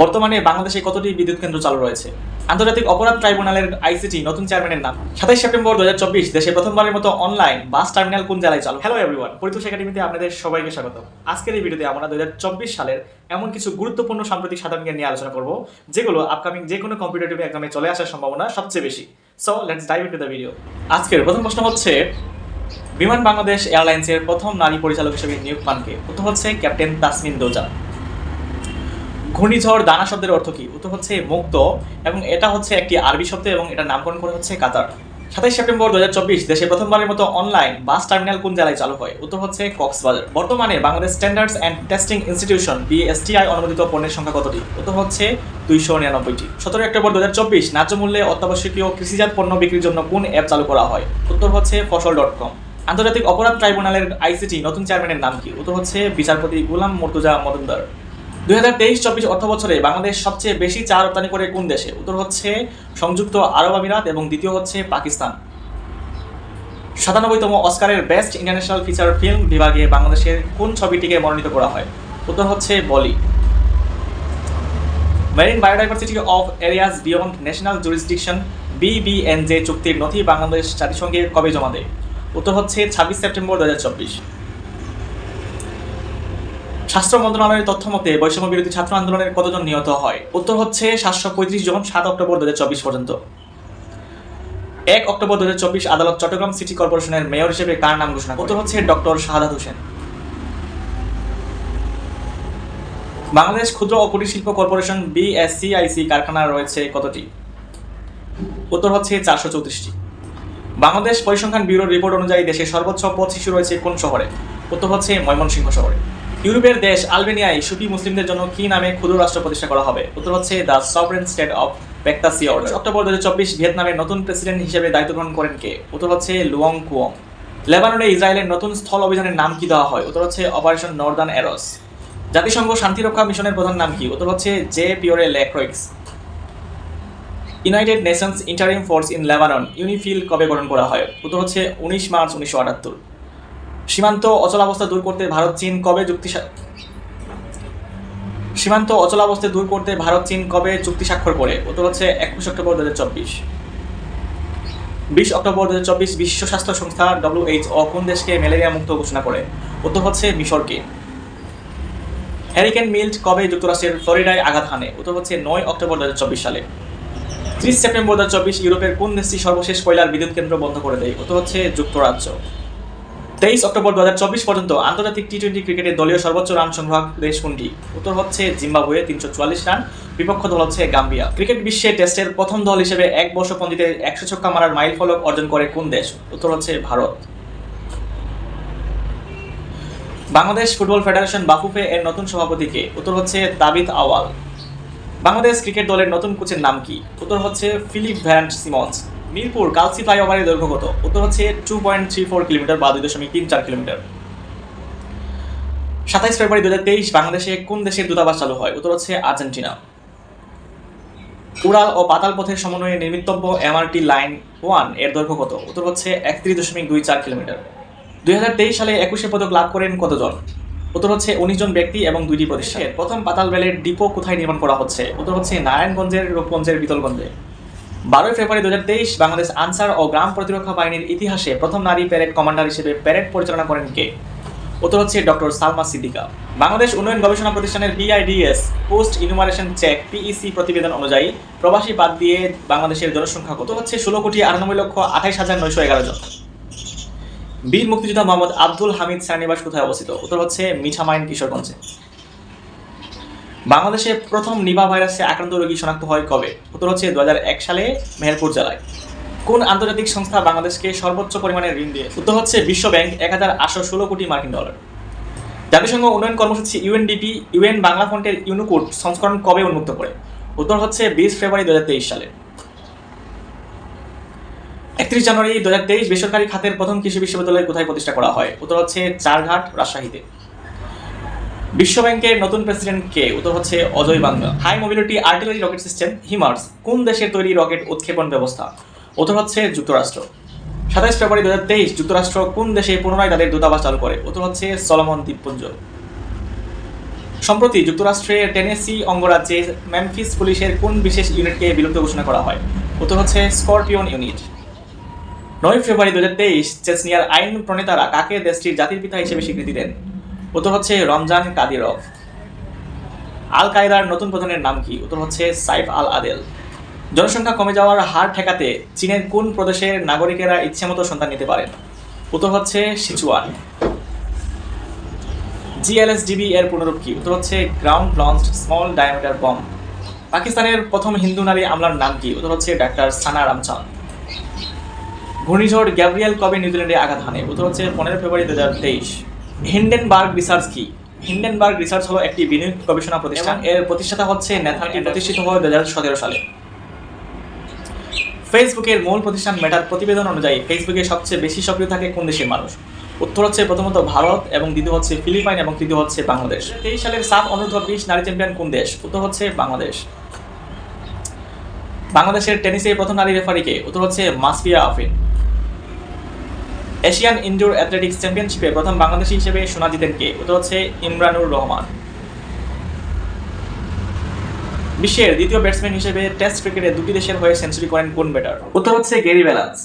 বর্তমানে বাংলাদেশে কতটি বিদ্যুৎ কেন্দ্র চালু রয়েছে? আন্তর্জাতিক অপরাধ ট্রাইব্যুনালের আইসিটি নতুন চেয়ারম্যানের নাম। সাতাইশ সেপ্টেম্বর দু দেশে প্রথমবারের মতো অনলাইন বাস টার্মিনাল কোন জেলায় চালু? হ্যালো এভরিওয়ান পরিতোষ একাডেমিতে আপনাদের সবাইকে স্বাগত। আজকের এই ভিডিওতে আমরা দু সালের এমন কিছু গুরুত্বপূর্ণ সাম্প্রতিক সাধারণ জ্ঞান নিয়ে আলোচনা করব, যেগুলো আপকামিং যে কোনো কম্পিটিটিভ এক্সামে চলে আসার সম্ভাবনা সবচেয়ে বেশি। So let's dive into the video আজকের প্রথম প্রশ্ন হচ্ছে, বিমান বাংলাদেশ এয়ারলাইন্সের প্রথম নারী পরিচালক হিসেবে নিয়োগ পান প্রথম হচ্ছে ক্যাপ্টেন তাসমিন দোজা ঘূর্ণিঝড় দানা শব্দের অর্থ কি? উত্তর হচ্ছে মুক্ত এবং এটা হচ্ছে একটি আরবি শব্দ এবং এটার নামকরণ করা হচ্ছে কাতার। সাতাইশ সেপ্টেম্বর দু দেশে প্রথমবারের মতো অনলাইন বাস টার্মিনাল কোন জেলায় চালু হয়? উত্তর হচ্ছে কক্সবাজার। বর্তমানে Bangladesh standards and testing institution, BSTI, অনুমোদিত পণ্যের সংখ্যা কতটি? উত্তর হচ্ছে দুইশো নিরানব্বইটি। সতেরো অক্টোবর দু হাজার চব্বিশ, ন্যায্য মূল্যে অত্যাবশ্যকীয় কৃষিজাত পণ্য বিক্রির জন্য কোন অ্যাপ চালু করা হয়? উত্তর হচ্ছে ফসল ডট কম। আন্তর্জাতিক অপরাধ ট্রাইব্যুনালের আইসিটি নতুন চেয়ারম্যানের নাম কি? উত্তর হচ্ছে বিচারপতি গুলাম মর্তুজা মজুমদার। দুই হাজার তেইশ, চব্বিশ অর্থ বছরে বাংলাদেশ সবচেয়ে বেশি চা রপ্তানি করে কোন দেশে? উত্তর হচ্ছে সংযুক্ত আরব আমিরাত এবং দ্বিতীয় হচ্ছে পাকিস্তান। সাতানব্বইতম অস্কারের বেস্ট ইন্টারন্যাশনাল ফিচার ফিল্ম বিভাগে বাংলাদেশের কোন ছবিটিকে মনোনীত করা হয়? উত্তর হচ্ছে বলি। Marine biodiversity of areas beyond national jurisdiction BBNJ চুক্তির নথি বাংলাদেশ জাতিসংঘে কবে জমা দেয়? উত্তর হচ্ছে ছাব্বিশ সেপ্টেম্বর দু হাজার চব্বিশ। স্বাস্থ্য মন্ত্রণালয়ের তথ্য মতে, বৈষম্য বিরোধী ছাত্র আন্দোলনের কতজন নিহত হয়? উত্তর হচ্ছে সাতশো পঁয়ত্রিশ জন, সাত অক্টোবর দু পর্যন্ত। এক অক্টোবর দু আদালত চট্টগ্রাম সিটি কর্পোরেশনের মেয়র হিসেবে কার নাম ঘোষণা উত্তর হচ্ছে ডক্টর শাহাদাত হোসেন। বাংলাদেশ ক্ষুদ্র ও কুটির শিল্প কর্পোরেশন বিএসসিআইসি কারখানা রয়েছে কতটি? উত্তর হচ্ছে চারশো চৌত্রিশটি। বাংলাদেশ পরিসংখ্যান ব্যুরোর রিপোর্ট অনুযায়ী দেশে সর্বোচ্চ পথ শিশু রয়েছে কোন শহরে? উত্তর হচ্ছে ময়মনসিংহ শহরে। ইউরোপের দেশ আলবেনিয়ায় সুফি মুসলিমদের জন্য কি নামে ক্ষুদ্র রাষ্ট্র প্রতিষ্ঠা করা হবে? উত্তর হচ্ছে দ্য সভরেন স্টেট অফ পেক্তাসিওর অক্টোবর দু হাজার চব্বিশ ভিয়েতনামের নতুন প্রেসিডেন্ট হিসেবে দায়িত্ব গ্রহণ করেন কে? উত্তর হচ্ছে লুয়ং কুয়ং লেবাননে ইসরায়েলের নতুন স্থল অভিযানের নাম কি দেওয়া হয়? উত্তর হচ্ছে অপারেশন নর্দার্ন অ্যারোস। জাতিসংঘ শান্তিরক্ষা মিশনের প্রধান নাম কি? উত্তর হচ্ছে Jean Pierre Lacroix. United Nations interim force in Lebanon UNIFIL কবে গঠন করা হয়? উত্তর হচ্ছে উনিশ মার্চ উনিশশো আটাত্তর। সীমান্ত অচলাবস্থা দূর করতে ভারত, চীন কবে স্বা- সীমান্ত অচলাবস্থা দূর করতে ভারত, চীন কবে চুক্তি স্বাক্ষর করে? উত্তর হচ্ছে একুশ অক্টোবর দু হাজার চব্বিশ। বিশ অক্টোবর দু হাজার চব্বিশ বিশ্ব স্বাস্থ্য সংস্থা ডব্লিউএইচও কোন দেশকে ম্যালেরিয়া মুক্ত ঘোষণা করে? উত্তর হচ্ছে মিশরকে। হ্যারিকেন মিল্ট কবে যুক্তরাষ্ট্রের ফ্লোরিডায় আঘাত হানে? উত্তর হচ্ছে নয় অক্টোবর দু হাজার চব্বিশ সালে। ত্রিশ সেপ্টেম্বর দু হাজার চব্বিশ, ইউরোপের কোন দেশটি সর্বশেষ কয়লার বিদ্যুৎ কেন্দ্র বন্ধ করে দেয়? উত্তর হচ্ছে যুক্তরাজ্য। তেইশ অক্টোবর দু পর্যন্ত আন্তর্জাতিক টি টোয়েন্টি ক্রিকেটে দলীয় সর্বোচ্চ রান সংগ্রাহক দেশ কোনটি? উত্তর হচ্ছে জিম্বাবুয়ে, তিনশো চুয়াল্লিশ রান। বিপক্ষ দল হচ্ছে গাম্বিয়া। ক্রিকেট বিশ্বে টেস্টের প্রথম দল হিসেবে এক বর্ষ পঞ্জিতে একশো ছক্কা মারার মাইল ফলক অর্জন করে কোন দেশ? উত্তর হচ্ছে ভারত। বাংলাদেশ ফুটবল ফেডারেশন বাফুফে এর নতুন সভাপতিকে উত্তর হচ্ছে দাবিদ আওয়াল। বাংলাদেশ ক্রিকেট দলের নতুন কোচের নাম কি? উত্তর হচ্ছে Philip Vant Simmons. Mirpur Kalshi ফ্লাইওভারের দৈর্ঘ্য কত? উত্তর হচ্ছে two point three four kilometre বা দুই দশমিক তিন চার কিলোমিটার। সাতাইশ ফেব্রুয়ারি দু হাজার তেইশ বাংলাদেশে কোন দেশের দূতাবাস চালু হয়? উত্তর হচ্ছে আর্জেন্টিনা। উড়াল ও পাতাল পথের সমন্বয়ে নির্মিতব্য এমআরটি লাইন ওয়ানের দৈর্ঘ্য কত? উত্তর হচ্ছে একত্রিশ দশমিক দুই চার কিলোমিটার। দুই হাজার তেইশ সালে একুশে পদক লাভ করেন কতজন? উত্তর হচ্ছে উনিশ জন ব্যক্তি এবং দুইটি প্রতিষ্ঠান। প্রথম পাতাল রেলের ডিপো কোথায় নির্মাণ করা হচ্ছে? উত্তর হচ্ছে নারায়ণগঞ্জের রূপগঞ্জের বিতলগঞ্জে। বারোই ফেব্রুয়ারি দু বাংলাদেশ আনসার ও গ্রাম প্রতিরক্ষা বাহিনীর ইতিহাসে প্রথম নারী প্যারেড কমান্ডার হিসেবে প্যারেড পরিচালনা করেন কে? উত্তর হচ্ছে ডক্টর সালমা সিদ্দিকা। বাংলাদেশ উন্নয়ন গবেষণা প্রতিষ্ঠানের BIDS post enumeration check PEC প্রতিবেদন অনুযায়ী প্রবাসী বাদ দিয়ে বাংলাদেশের জনসংখ্যা কত হচ্ছে? ষোলো কোটি আটানব্বই লক্ষ আঠাইশ হাজার নয়শো এগারো জন। বীর মুক্তিযোদ্ধা মোহাম্মদ আব্দুল হামিদ শ্রেণীবাস কোথায় অবস্থিত? উত্তর হচ্ছে মিঠামাইন কিশোরগঞ্জে। বাংলাদেশে প্রথম নিবা ভাইরাসে আক্রান্ত রোগী শনাক্ত হয় কবে? উত্তর হচ্ছে দু সালে মেহেরপুর জেলায়। কোন আন্তর্জাতিক সংস্থা বাংলাদেশকে সর্বোচ্চ পরিমাণে ঋণ দিয়ে? উত্তর হচ্ছে বিশ্ব ব্যাংক এক হাজার আটশো ষোলো কোটি মার্কিন ডলার। জাতিসংঘ উন্নয়ন কর্মসূচি ইউএনডিপি, ইউএন বাংলা ফ্রন্টের ইউনুকোড সংস্করণ কবে উন্মুক্ত করে? উত্তর হচ্ছে বিশ ফেব্রুয়ারি দু হাজার তেইশ সালে। একত্রিশ জানুয়ারি দু হাজার তেইশ বেসরকারি খাতের প্রথম কৃষি বিশ্ববিদ্যালয় কোথায় প্রতিষ্ঠা করা হয়? উত্তর হচ্ছে চারঘাট, রাজশাহীতে। বিশ্ব ব্যাংকের নতুন প্রেসিডেন্ট কে? উত্তর হচ্ছে Ajay Banga. High mobility, artillery rocket system, HIMARS, কোন দেশের তৈরি রকেট উৎক্ষেপণ ব্যবস্থা? উত্তর হচ্ছে যুক্তরাষ্ট্র। সাতাইশ ফেব্রুয়ারি দু হাজার তেইশ, যুক্তরাষ্ট্র কোন দেশে পুনরায় তাদের দূতাবাস চালু করে? উত্তর হচ্ছে সলোমন দ্বীপপুঞ্জ। সম্প্রতি যুক্তরাষ্ট্রের টেনেসি অঙ্গরাজ্যে ম্যামফিস পুলিশের কোন বিশেষ ইউনিটকে বিলুপ্ত ঘোষণা করা হয়? উত্তর হচ্ছে স্করপিয়ন ইউনিট। নয় ফেব্রুয়ারি দু হাজার তেইশ, চেচনিয়ার আইন প্রণেতারা কাকে দেশটির জাতির পিতা হিসেবে স্বীকৃতি দেন? উত্তর হচ্ছে রমজান কাদিরভ। আল কায়দার নতুন প্রধানের নাম কি? উত্তর হচ্ছে সাইফ আল আদেল। জনসংখ্যা কমে যাওয়ার হার ঠেকাতে চীনের কোন প্রদেশের নাগরিকেরা ইচ্ছেমতো সন্তান নিতে পারেন? উত্তর হচ্ছে সিচুয়ান। জিএলএসডিবি এর পুনরূপ কি? উত্তর হচ্ছে ground launched small diameter bomb পাকিস্তানের প্রথম হিন্দু নারী আমলার নাম কি? উত্তর হচ্ছে ডাক্তার সানা রামচাঁদ ঘূর্ণিঝড় গ্যাব্রিয়েল কবে নিউজিল্যান্ডে আঘাত হানে? উত্তর হচ্ছে পনেরো ফেব্রুয়ারি দু হাজার তেইশ। হিন্ডেনবার্গ রিসার্চ কি? হিন্ডেনবার্গ রিসার্চ হলো একটি বিনিয়োগ গবেষণা প্রতিষ্ঠান। এর প্রতিষ্ঠাতা হচ্ছে নেথানটি প্রতিষ্ঠিত হয় দু হাজার সতেরো সালে। ফেসবুকের মূল প্রতিষ্ঠান মেটার প্রতিবেদন অনুযায়ী ফেসবুকে সবচেয়ে বেশি সক্রিয় থাকে কোন দেশের মানুষ? উত্তর হচ্ছে প্রথমত ভারত এবং দ্বিতীয় হচ্ছে ফিলিপাইন এবং তৃতীয় হচ্ছে বাংলাদেশ। তেইশ সালের সাত অনূর্ধ্ব বিশ নারী চ্যাম্পিয়ন কোন দেশ? উত্তর হচ্ছে বাংলাদেশ। বাংলাদেশের টেনিসে প্রথম নারী রেফারিকে উত্তর হচ্ছে Masfia Afrin Asian indoor athletics চ্যাম্পিয়নশিপে প্রথম বাংলাদেশি হিসেবে সোনা জিতেন কে? ওটা হচ্ছে ইমরানুর রহমান। বিশ্বের দ্বিতীয় ব্যাটসম্যান হিসেবে টেস্ট ক্রিকেটে দুটি দেশের হয়ে সেঞ্চুরি করেন কোন ব্যাটার ওটা হচ্ছে গেরি ব্যালান্স।